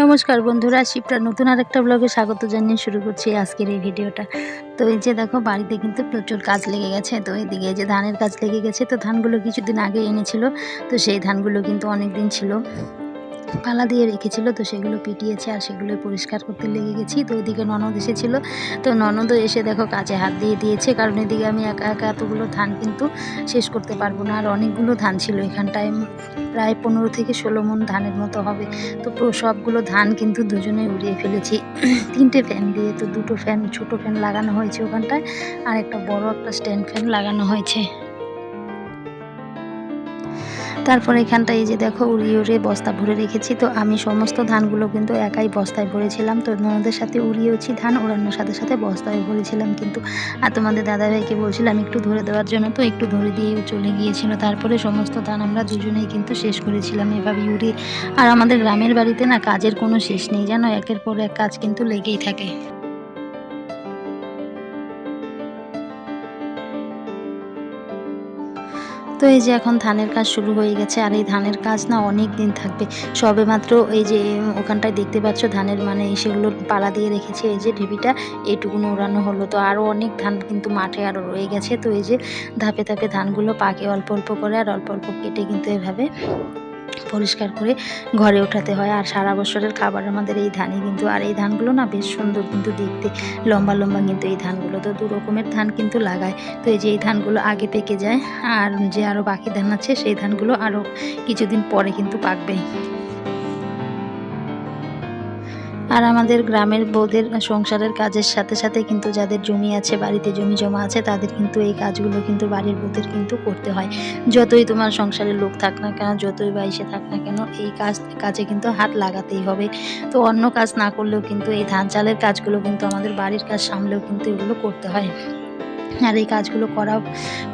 নমস্কার বন্ধুরা শিবরা নতুন আর একটা ব্লগে স্বাগত জানিয়ে শুরু করছি আজকের এই ভিডিওটা তো এই যে দেখো, বাড়িতে কিন্তু প্রচুর কাজ লেগে গেছে। তো এইদিকে এই যে ধানের কাজ লেগে গেছে, তো ধানগুলো কিছুদিন আগে এনেছিল। তো সেই ধানগুলো কিন্তু অনেক দিন ছিল। পালা দিয়ে রেখেছিল, তো সেগুলো পিটিয়েছে আর সেগুলো পরিষ্কার করতে লেগে গেছি। তো ওইদিকে ননদ এসেছিল, তো ননদও এসে দেখো কাজে হাত দিয়ে দিয়েছে, কারণ এদিকে আমি একা একা এতগুলো ধান কিন্তু শেষ করতে পারব না। আর অনেকগুলো ধান ছিল এখানটায়, প্রায় পনেরো থেকে ষোলো মন ধানের মতো হবে। তো সবগুলো ধান কিন্তু দুজনে উড়িয়ে ফেলেছি। তিনটে ফ্যান দিয়ে, তো দুটো ফ্যান ছোট ফ্যান লাগানো হয়েছে ওখানটায়, আর একটা বড় একটা স্ট্যান্ড ফ্যান লাগানো হয়েছে। তারপর এখানটায় এই যে দেখো উড়িয়ে উড়িয়ে বস্তা ভরে রেখেছি। তো আমি সমস্ত ধানগুলো কিন্তু একাই বস্তায় ভরেছিলাম। তো ননদের সাথে উড়িয়েওছি ধান ওড়ানোর সাথে সাথে বস্তায় ভরেছিলাম কিন্তু। আর তোমাদের দাদাভাইকে বলছিলাম একটু ধরে দেওয়ার জন্য, তো একটু ধরে দিয়েও চলে গিয়েছিল। তারপরে সমস্ত ধান আমরা দুজনেই কিন্তু শেষ করেছিলাম এভাবে উড়িয়ে। আর আমাদের গ্রামের বাড়িতে না কাজের কোনো শেষ নেই, জানো? একের পর এক কাজ কিন্তু লেগেই থাকে। তো এই যে এখন ধানের কাজ শুরু হয়ে গেছে, আর এই ধানের কাজ না অনেক দিন থাকবে। সবে মাত্র এই যে ওখানটায় দেখতে পাচ্ছ ধানের মানে সেগুলো পালা দিয়ে রেখেছে, এই যে ঢিবিটা এইটুকুনো উড়ানো হলো। তো আরও অনেক ধান কিন্তু মাঠে আরও রয়ে গেছে। তো এই যে ধাপে ধাপে ধানগুলো পাকে অল্প অল্প করে, আর অল্প অল্প কেটে কিন্তু এভাবে পরিষ্কার করে ঘরে ওঠাতে হয়। আর সারা বছরের খাবার আমাদের এই ধানই কিন্তু, আর এই ধানগুলো না বেশ সুন্দর কিন্তু দেখতে। লম্বা লম্বা কিন্তু এই ধানগুলো। তো দু রকমের ধান কিন্তু লাগায়। তো এই যে এই ধানগুলো আগে পেকে যায়, আর যে আরও বাকি ধান আছে, সেই ধানগুলো আরও কিছুদিন পরে কিন্তু পাকবে। আর আমাদের গ্রামের বউদের সংসারের কাজের সাথে সাথে কিন্তু যাদের জমি আছে, বাড়িতে জমি জমা আছে, তাদের কিন্তু এই কাজগুলো কিন্তু বাড়ির বউদের কিন্তু করতে হয়। যতই তোমার সংসারের লোক থাক না কেন, যতই বা এসে থাক না কেন, এই কাজ, কাজে কিন্তু হাত লাগাতেই হবে। তো অন্য কাজ না করলেও কিন্তু এই ধান চালের কাজগুলো কিন্তু আমাদের বাড়ির কাজ সামলেও কিন্তু এগুলো করতে হয়। আর এই কাজগুলো করাও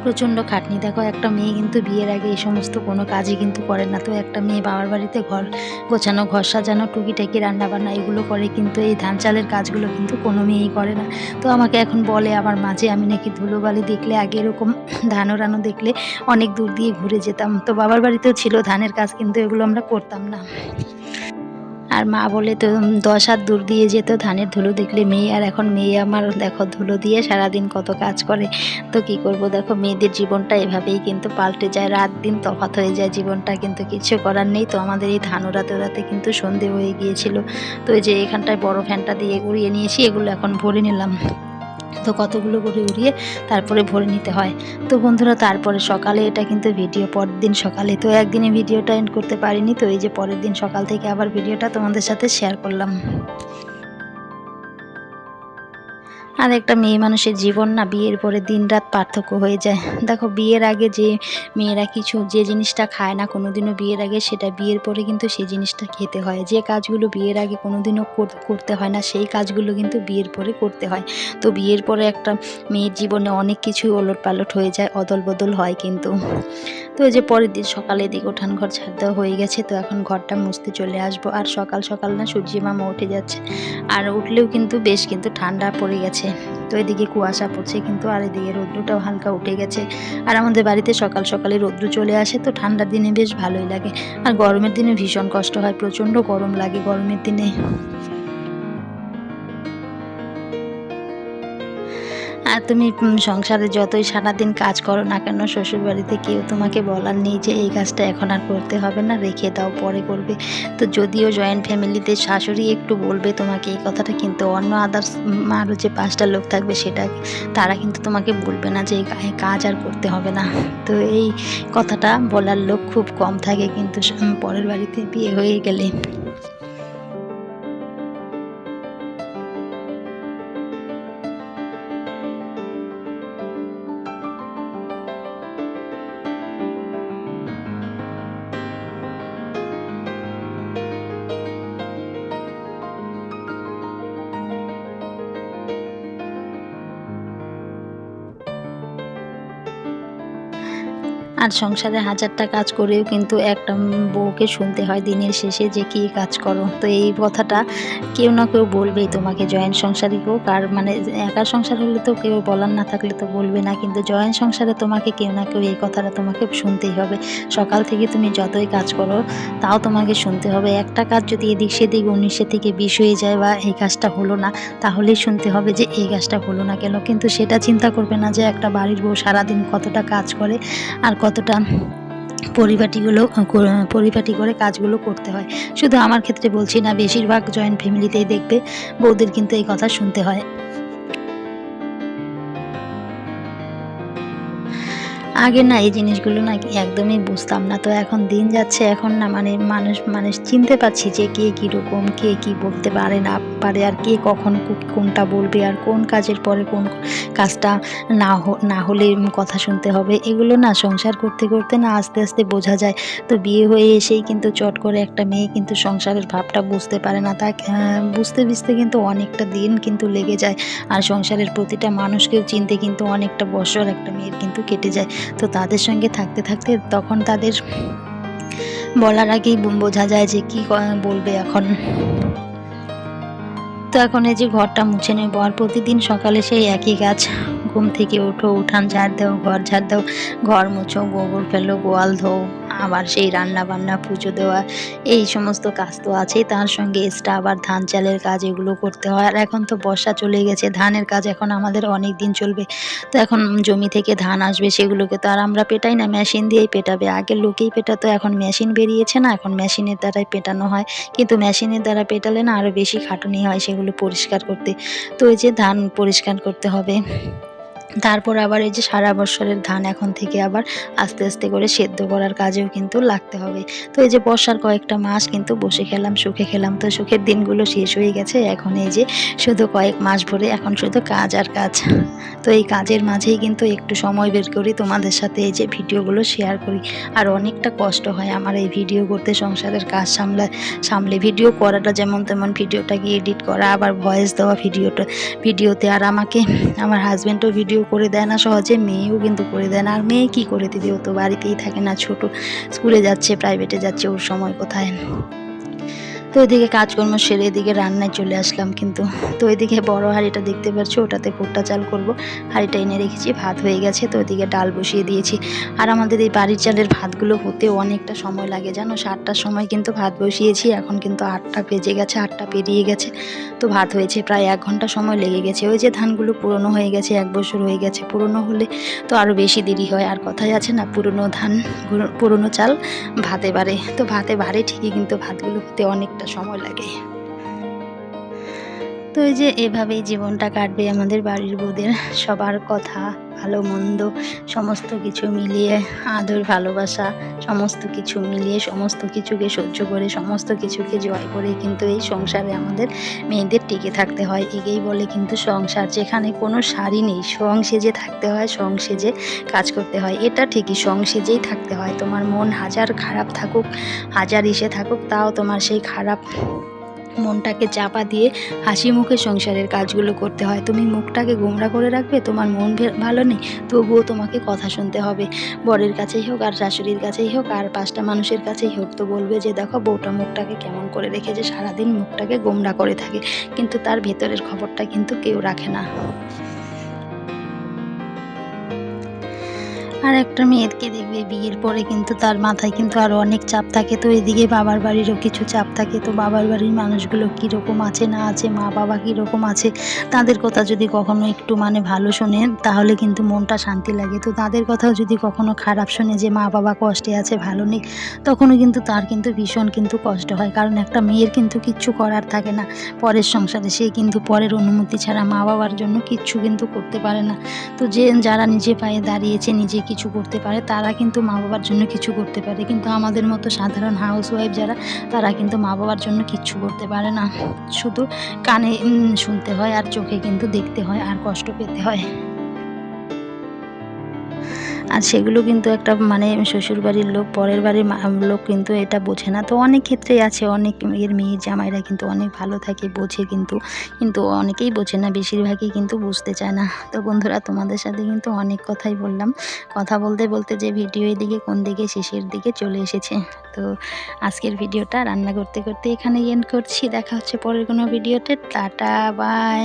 প্রচণ্ড খাটনি। দেখো, একটা মেয়ে কিন্তু বিয়ের আগে এই সমস্ত কোনো কাজই কিন্তু করে না। তো একটা মেয়ে বাবার বাড়িতে ঘর গোছানো, ঘর সাজানো, টুকিটাকি রান্নাবান্না, এগুলো করে কিন্তু এই ধান চালের কাজগুলো কিন্তু কোনো মেয়েই করে না। তো আমাকে এখন বলে আমার মাঝে আমি নাকি ধুলোবালি দেখলে আগে এরকম ধান ওড়ানো দেখলে অনেক দূর দিয়ে ঘুরে যেতাম। তো বাবার বাড়িতেও ছিল ধানের কাজ, কিন্তু এগুলো আমরা করতাম না। আর মা বলে, তো দশ হাত দূর দিয়ে যেত ধানের ধুলো দেখলে মেয়ে, আর এখন মেয়ে আমার, দেখো, ধুলো দিয়ে সারাদিন কত কাজ করে। তো কি করব? দেখো, মেয়েদের জীবনটা এভাবেই কিন্তু পাল্টে যায়, রাত দিন তফাত হয়ে যায়, জীবনটা কিন্তু কিছু করার নেই। তো আমাদের এই ধান ওড়াতে ওড়াতে কিন্তু সন্ধে হয়ে গিয়েছিল। তো এই যে এখানটায় বড় ফ্যানটা দিয়ে উড়িয়ে নিয়েছি, এগুলো এখন ভরে নিলাম। তো কতগুলো করে উড়িয়ে তারপরে ভরে নিতে হয়। তো বন্ধুরা, তারপরে সকালে এটা কিন্তু ভিডিও, পরের দিন সকালে। তো একদিনে ভিডিওটা এন্ড করতে পারিনি, তো এই যে পরের দিন সকাল থেকে আবার ভিডিওটা তোমাদের সাথে শেয়ার করলাম। আর একটা মেয়ে মানুষের জীবন না, বিয়ের পরে দিন রাত পার্থক্য হয়ে যায়। দেখো, বিয়ের আগে যে মেয়েরা কিছু, যে জিনিসটা খায় না, কোনোদিনও বিয়ের আগে সেটা, বিয়ের পরে কিন্তু সেই জিনিসটা খেতে হয়। যে কাজগুলো বিয়ের আগে কোনোদিনও করতে হয় না, সেই কাজগুলো কিন্তু বিয়ের পরে করতে হয়। তো বিয়ের পরে একটা মেয়ের জীবনে অনেক কিছুই ওলট পালট হয়ে যায় অদল বদল হয় কিন্তু। তো যে পরের দিন সকালে দিকে ওঠান ঘর ছাড় দেওয়া হয়ে গেছে, তো এখন ঘরটা মুছতে চলে আসব। আর সকাল সকাল না সূর্যি মামা উঠে যাচ্ছে। আর উঠলেও কিন্তু বেশ কিন্তু ঠান্ডা পড়ে গেছে। তো এদিকে কুয়াশা পড়ছে কিন্তু, আর এদিকে রৌদ্রটাও হালকা উঠে গেছে। আর আমাদের বাড়িতে সকাল সকালে রৌদ্র চলে আসে, তো ঠান্ডার দিনে বেশ ভালোই লাগে। আর গরমের দিনে ভীষণ কষ্ট হয়, প্রচণ্ড গরম লাগে গরমের দিনে। আর তুমি সংসারে যতই সারাদিন কাজ করো না কেন, শ্বশুরবাড়িতে কেউ তোমাকে বলার নেই যে এই কাজটা এখন আর করতে হবে না, রেখে দাও, পরে করবে। তো যদিও জয়েন্ট ফ্যামিলিতে শাশুড়ি একটু বলবে তোমাকে এই কথাটা, কিন্তু অন্য আদার্স আরও যে পাঁচটা লোক থাকবে সেটা, তারা কিন্তু তোমাকে বলবে না যে এই কাজ আর করতে হবে না। তো এই কথাটা বলার লোক খুব কম থাকে, কিন্তু পরের বাড়িতে বিয়ে হয়ে গেলে। আর সংসারে হাজারটা কাজ করেও কিন্তু একটা বউকে শুনতে হয় দিনের শেষে যে কী কাজ করো। তো এই কথাটা কেউ না কেউ বলবেই তোমাকে, জয়েন্ট সংসারই হোক আর মানে একা সংসার হলে তো কেউ বলার না থাকলে তো বলবে না, কিন্তু জয়েন্ট সংসারে তোমাকে কেউ না কেউ এই কথাটা তোমাকে শুনতেই হবে। সকাল থেকে তুমি যতই কাজ করো তাও তোমাকে শুনতে হবে। একটা কাজ যদি এদিক সেদিক, উনিশে থেকে বিষ হয়ে যায় বা এই কাজটা হলো না, তাহলেই শুনতে হবে যে এই কাজটা হলো না কেন। কিন্তু সেটা চিন্তা করবে না যে একটা বাড়ির বউ সারাদিন কতটা কাজ করে আর কতটা পরিপাটিগুলো পরিপাটি করে কাজগুলো করতে হয়। শুধু আমার ক্ষেত্রে বলছি না, বেশিরভাগ জয়েন্ট ফ্যামিলিতেই দেখবে, বউদের কিন্তু এই কথা শুনতে হয়। আগে না এই জিনিসগুলো না একদমই বুঝতাম না। তো এখন দিন যাচ্ছে, এখন না মানে মানুষ মানুষ চিনতে পারছি যে কে কীরকম, কে কি বলতে পারে না পারে আর কে কখন কোনটা বলবে আর কোন কাজের পরে কোন কাজটা না না হলে কথা শুনতে হবে। এগুলো না সংসার করতে করতে না আস্তে আস্তে বোঝা যায়। তো বিয়ে হয়ে এসেই কিন্তু চট করে একটা মেয়ে কিন্তু সংসারের ভাবটা বুঝতে পারে না। তা বুঝতে বুঝতে কিন্তু অনেকটা দিন কিন্তু লেগে যায়। আর সংসারের প্রতিটা মানুষকেও চিনতে কিন্তু অনেকটা বছর একটা মেয়ের কিন্তু কেটে যায়। তো তাদের সঙ্গে থাকতে থাকতে তখন তাদের বলার আগেই বোঝা যায় যে কি বলবে এখন। তো এখন এই যে ঘরটা মুছে নেব। আর প্রতিদিন সকালে সেই একই গাছ, ঘুম থেকে ওঠো, উঠান ঝাড় দেও, ঘর ঝাড় দেও, ঘর মুছো, গোবর ফেলো, গোয়াল ধো আবার সেই রান্না বান্না পুজো দেওয়া, এই সমস্ত কাজ তো আছেই। তার সঙ্গে এক্সট্রা আবার ধান চালের কাজ এগুলো করতে হয়। আর এখন তো বর্ষা চলে গেছে, ধানের কাজ এখন আমাদের অনেক দিন চলবে। তো এখন জমি থেকে ধান আসবে সেগুলোকে তো আর আমরা পেটাই না মেশিন দিয়েই পেটাবে। আগে লোকেই পেটাতো, এখন মেশিন বেরিয়েছে না, এখন মেশিনের দ্বারাই পেটানো হয়। কিন্তু মেশিনের দ্বারা পেটালে না আরও বেশি খাটুনি হয় সেগুলো পরিষ্কার করতে। তো এই যে ধান পরিষ্কার করতে হবে। তারপর আবার এই যে সারা বছরের ধান এখন থেকে আবার আস্তে আস্তে করে সেদ্ধ করার কাজেও কিন্তু লাগতে হবে। তো এই যে বর্ষার কয়েকটা মাস কিন্তু বসে খেলাম, সুখে খেলাম। তো সুখের দিনগুলো শেষ হয়ে গেছে। এখন এই যে শুধু কয়েক মাস ভরে এখন শুধু কাজ আর কাজ। তো এই কাজের মাঝেই কিন্তু একটু সময় বের করি, তোমাদের সাথে এই যে ভিডিওগুলো শেয়ার করি। আর অনেকটা কষ্ট হয় আমার এই ভিডিও করতে, সংসারের কাজ সামলা, সামলে। ভিডিও করাটা যেমন তেমন, ভিডিওটাকে এডিট করা, আবার ভয়েস দেওয়া ভিডিওটা, ভিডিওতে। আর আমাকে, আমার হাজব্যান্ডও ভিডিও করে দেয় না, সহজে মেয়েও কিন্তু করে দেয় না। আর মেয়ে কী করে দিদি? ও তো বাড়িতেই থাকে না, ছোট। স্কুলে যাচ্ছে প্রাইভেটে যাচ্ছে, ওর সময় কোথায়? তো এদিকে কাজকর্ম সেরে এদিকে রান্নায় চলে আসলাম কিন্তু। তো এদিকে বড় হাঁড়িটা দেখতে পাচ্ছ, ওটাতে ভুট্টা চাল করব। হাঁড়িটা এনে রেখেছি, ভাত হয়ে গেছে, তো এদিকে ডাল বসিয়ে দিয়েছি। আর আমাদের এই বাড়ির চালের ভাতগুলো হতে অনেকটা সময় লাগে, জানো? সাতটার সময় কিন্তু ভাত বসিয়েছি, এখন কিন্তু আটটা বেজে গেছে, আটটা পেরিয়ে গেছে। তো ভাত হয়েছে প্রায় এক ঘণ্টা সময় লেগে গেছে। ওই যে ধানগুলো পুরনো হয়ে গেছে, এক বছর হয়ে গেছে পুরনো হলে, তো আরও বেশি দেরি হয়। আর কথাই আছে না, পুরনো ধান, পুরনো চাল ভাতে বাড়ে তো ভাতে বাড়ে ঠিকই কিন্তু ভাতগুলো হতে অনেকটা সময় লাগে। তো এই যে এভাবেই জীবনটা কাটবে আমাদের বাড়ির বউদের সবার কথা। ভালো, মন্দ, সমস্ত কিছু মিলিয়ে, আদর, ভালোবাসা, সমস্ত কিছু মিলিয়ে, সমস্ত কিছুকে সহ্য করে, সমস্ত কিছুকে জয় করে কিন্তু এই সংসারে আমাদের মেয়েদের টিকে থাকতে হয়। এগেই বলে কিন্তু সংসার, যেখানে কোনো শাড়ি নেই। সং সেজে থাকতে হয় সং সেজে কাজ করতে হয়। এটা ঠিকই সং সেজেই থাকতে হয়। তোমার মন হাজার খারাপ থাকুক, হাজার ইসে থাকুক, তাও তোমার সেই খারাপ মনটাকে চাপা দিয়ে হাসি মুখে সংসারের কাজগুলো করতে হয়। তুমি মুখটাকে গোমরা করে রাখবে, তোমার মন ভালো নেই, তবুও তোমাকে কথা শুনতে হবে। বরের কাছেই হোক আর শাশুড়ির কাছেই হোক আর পাঁচটা মানুষের কাছেই হোক তো বলবে যে, দেখো, বউটা মুখটাকে কেমন করে রেখেছে, সারাদিন মুখটাকে গোমরা করে থাকে। কিন্তু তার ভেতরের খবরটা কিন্তু কেউ রাখে না। আর একটা মেয়েকে দেখবে বিয়ের পরে কিন্তু তার মাথায় কিন্তু আরও অনেক চাপ থাকে। তো এদিকে বাবার বাড়িরও কিছু চাপ থাকে। তো বাবার বাড়ির মানুষগুলো কীরকম আছে, না আছে, মা বাবা কীরকম আছে, তাদের কথা যদি কখনো একটু মানে ভালো শোনে, তাহলে কিন্তু মনটা শান্তি লাগে। তো তাদের কথাও যদি কখনো খারাপ শোনে যে মা বাবা কষ্টে আছে, ভালো নেই, তখনও কিন্তু তার কিন্তু ভীষণ কিন্তু কষ্ট হয়। কারণ একটা মেয়ের কিন্তু কিচ্ছু করার থাকে না। পরের সংসারে সে কিন্তু পরের অনুমতি ছাড়া মা বাবার জন্য কিচ্ছু কিন্তু করতে পারে না। তো যে যারা নিজে পায়ে দাঁড়িয়েছে নিজে কিছু করতে পারে, তারা কিন্তু মা বাবার জন্য কিছু করতে পারে। কিন্তু আমাদের মতো সাধারণ হাউস ওয়াইফ যারা, তারা কিন্তু মা বাবার জন্য কিচ্ছু করতে পারে না। শুধু কানে শুনতে হয় আর চোখে কিন্তু দেখতে হয় আর কষ্ট পেতে হয়। আর সেগুলো কিন্তু একটা মানে শ্বশুরবাড়ির লোক, পরের বাড়ির লোক কিন্তু এটা বোঝে না। তো অনেক ক্ষেত্রেই আছে, অনেক এর মেয়ের জামাইরা কিন্তু অনেক ভালো থাকে, বোঝে কিন্তু কিন্তু অনেকেই বোঝে না, বেশিরভাগই কিন্তু বুঝতে চায় না। তো বন্ধুরা, তোমাদের সাথে কিন্তু অনেক কথাই বললাম। কথা বলতে বলতে যে ভিডিও এদিকে কোন দিকে, শেষের দিকে চলে এসেছে। তো আজকের ভিডিওটা রান্না করতে করতে এখানে এন্ড করছি। দেখা হচ্ছে পরের কোনো ভিডিওতে। Tata bye